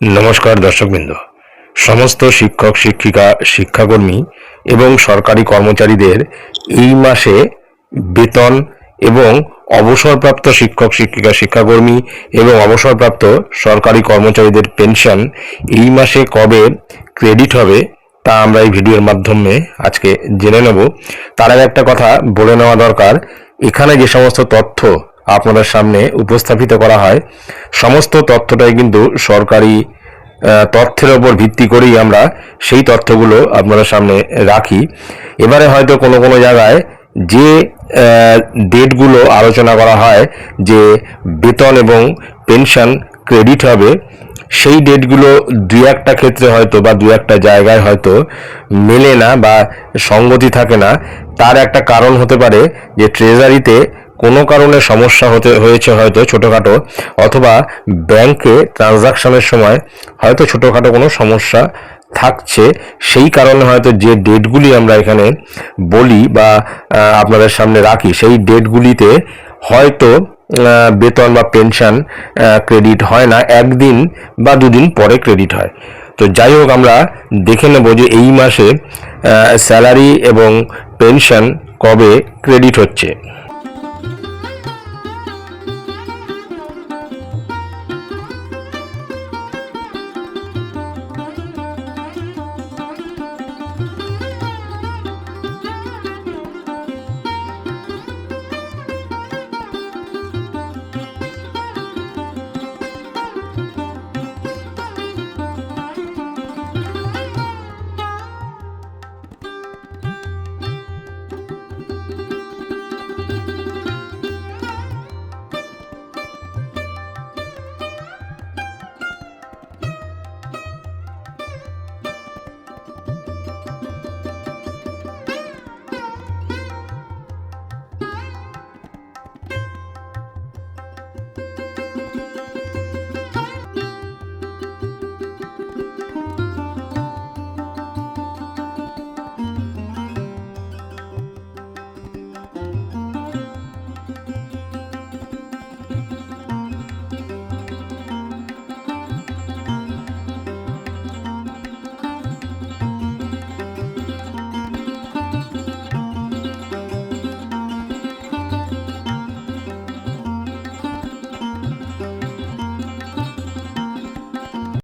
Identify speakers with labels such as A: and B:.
A: নমস্কার দর্শকবৃন্দ। সমস্ত শিক্ষক, শিক্ষিকা, শিক্ষাকর্মী এবং সরকারি কর্মচারীদের এই মাসে বেতন এবং অবসরপ্রাপ্ত শিক্ষক, শিক্ষিকা, শিক্ষাকর্মী এবং অবসরপ্রাপ্ত সরকারি কর্মচারীদের পেনশন এই মাসে কবে ক্রেডিট হবে তা আমরা এই ভিডিওর মাধ্যমে আজকে জেনে নেব। তার আগে একটা কথা বলে নেওয়া দরকার, এখানে যে সমস্ত তথ্য আপনাদের সামনে উপস্থাপিত করা হয়, সমস্ত তথ্যটাই কিন্তু সরকারি তথ্যের ওপর ভিত্তি করেই আমরা সেই তথ্যগুলো আপনাদের সামনে রাখি। এবারে হয়তো কোনো কোনো জায়গায় যে ডেটগুলো আলোচনা করা হয় যে বেতন এবং পেনশন ক্রেডিট হবে, সেই ডেটগুলো দু একটা ক্ষেত্রে হয়তো বা দু একটা জায়গায় হয়তো মেলে না বা সঙ্গতি থাকে না। তার একটা কারণ হতে পারে যে ট্রেজারিতে কোনো কারণে সমস্যা হতে, হয়েছে হয়তো ছোটোখাটো, অথবা ব্যাংকে ট্রানজাকশনের সময় হয়তো ছোটোখাটো কোনো সমস্যা থাকছে, সেই কারণে হয়তো যে ডেটগুলি আমরা এখানে বলি বা আপনাদের সামনে রাখি, সেই ডেটগুলিতে হয়তো বেতন বা পেনশন ক্রেডিট হয় না, একদিন বা দুদিন পরে ক্রেডিট হয়। তো যাই হোক, আমরা দেখে নেব যে এই মাসে স্যালারি এবং পেনশন কবে ক্রেডিট হচ্ছে।